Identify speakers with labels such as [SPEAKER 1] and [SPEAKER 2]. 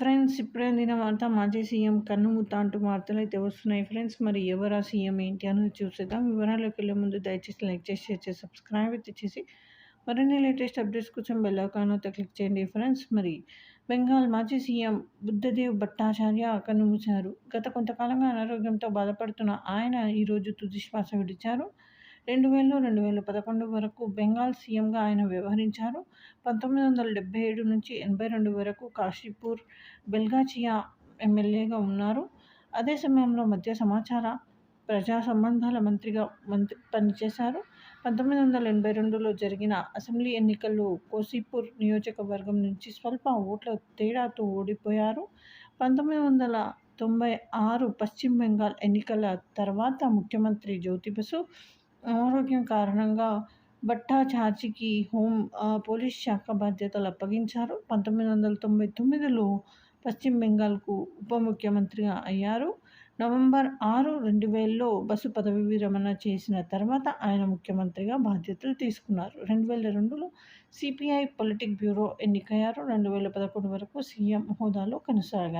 [SPEAKER 1] Friends ఇప్పుడే వార్త మాజీ సీఎం కన్నుమూత అంటూ వార్తలు అయితే వస్తున్నాయి. ఫ్రెండ్స్ మరి ఎవరా సీఎం ఏంటి అనేది చూసేద్దాం. వివరాలకు వెళ్ళే ముందు దయచేసి లైక్ చేసి షేర్ చేసి సబ్స్క్రైబ్ అయితే చేసి మరిన్ని లేటెస్ట్ అప్డేట్స్ కోసం బెల్ ఐకాన్తో క్లిక్ చేయండి. ఫ్రెండ్స్ మరి బెంగాల్ మాజీ సీఎం బుద్ధదేవ్ భట్టాచార్య కన్నుమూశారు గత కొంతకాలంగా అనారోగ్యంతో బాధపడుతున్న ఆయన ఈరోజు తుది శ్వాస విడిచారు. రెండు వేలు రెండు వేల పదకొండు వరకు బెంగాల్ సీఎంగా ఆయన వ్యవహరించారు. పంతొమ్మిది వందల డెబ్బై ఏడు నుంచి ఎనభై రెండు వరకు కాశీపూర్ బెల్గాచియా ఎమ్మెల్యేగా ఉన్నారు. అదే సమయంలో మధ్య సమాచార ప్రజా సంబంధాల మంత్రిగా మంత్రి పనిచేశారు. పంతొమ్మిది వందల ఎనభై రెండులో జరిగిన అసెంబ్లీ ఎన్నికల్లో కోసీపూర్ నియోజకవర్గం నుంచి స్వల్ప ఓట్ల తేడాతో ఓడిపోయారు. పంతొమ్మిది వందల తొంభై ఆరు పశ్చిమ బెంగాల్ ఎన్నికల తర్వాత ముఖ్యమంత్రి జ్యోతిబసు అనారోగ్యం కారణంగా భట్టాచార్జికి హోం పోలీస్ శాఖ బాధ్యతలు అప్పగించారు. పంతొమ్మిది వందల తొంభై తొమ్మిదిలో పశ్చిమ బెంగాల్కు ఉప ముఖ్యమంత్రిగా అయ్యారు. నవంబర్ ఆరు రెండు వేలలో బస్సు పదవి విరమణ చేసిన తర్వాత ఆయన ముఖ్యమంత్రిగా బాధ్యతలు తీసుకున్నారు. రెండు వేల రెండులో సిపిఐ పొలిటిక్ బ్యూరో ఎన్నికయ్యారు. రెండు వేల పదకొండు వరకు సీఎం హోదాలో కొనసాగారు.